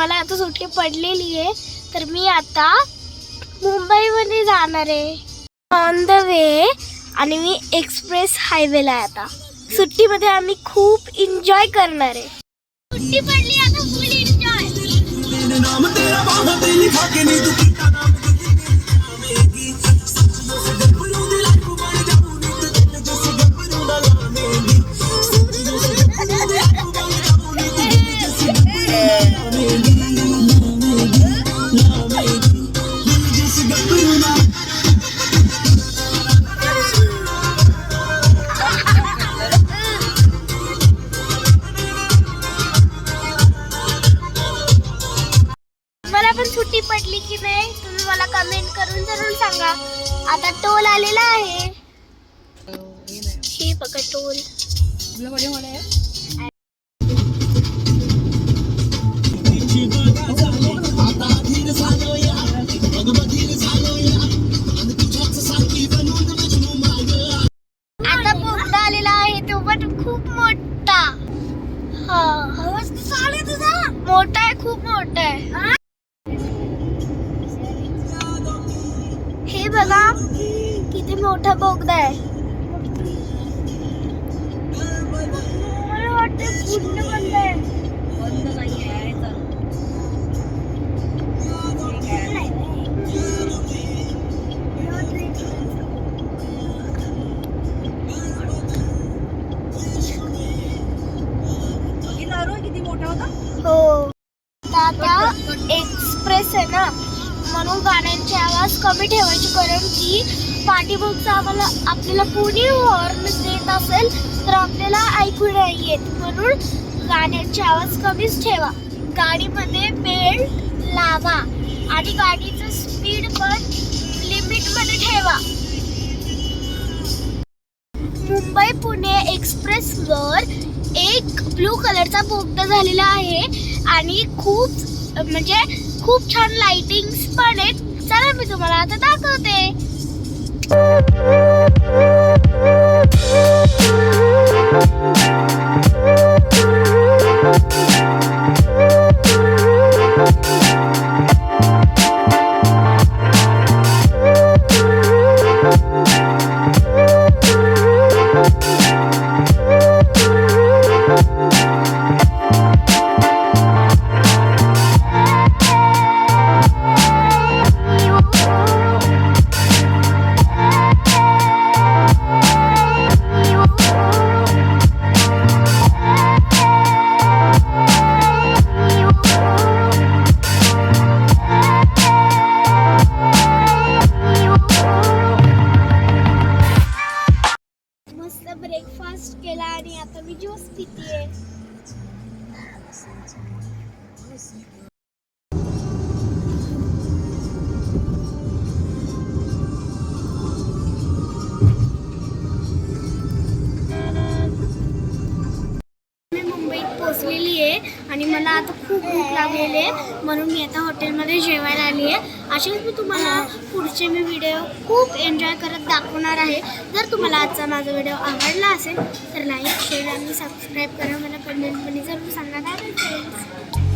मला आता सुट्टी पडलेली आहे तर मी आता मुंबईमध्ये जाणार आहे. ऑन द वे आणि मी एक्सप्रेस हायवेला आहे आता. सुट्टीमध्ये आम्ही खूप एन्जॉय करणार आहे. सुट्टी पडली आता फुल एन्जॉय पण पडली की नाही तुम्ही मला कमेंट करून ज़रूर सांगा. आता टोल आलेला आहे. हे बघा टोल. आता बोगदा आलेला आहे तो पण खूप मोठा. हा. मोठा आहे खूप मोठा आहे. हे बघा किती मोठा बोगदा आहे. मला वाटतं पूर्ण बंद आहे. किती मोठा होता? हो. आता एक्सप्रेस आहे ना? म्हणून गाण्यांचे आवाज कमी ठेवायचे कारण की पाठीमागचा आम्हाला आपल्याला कोणी हॉर्न देत असेल तर आपल्याला ऐकू नाही येत. म्हणून गाण्यांचे आवाज कमीच ठेवा. गाडीमध्ये बेल्ट लावा आणि गाडीचं स्पीड पण लिमिटमध्ये ठेवा. मुंबई पुणे एक्सप्रेसवर एक ब्लू कलरचा बोगदा झालेला आहे आणि खूप म्हणजे खूप छान लाइटिंग्स पण आहेत. चला मी तुम्हाला आता दाखवते. ब्रेकफास्ट केला आणि आता मी ज्यूस पितीये आणि मला आता खूप भूक लागलेली आहे. म्हणून मी आता हॉटेलमध्ये जेवायला आली आहे. असेच मी तुम्हाला पुढचे मी व्हिडिओ खूप एन्जॉय करत दाखवणार आहे. जर तुम्हाला आजचा माझा व्हिडिओ आवडला असेल तर लाईक शेअर आणि सबस्क्राईब करा. मला कमेंटमध्ये जरूर सांगा. Bye friends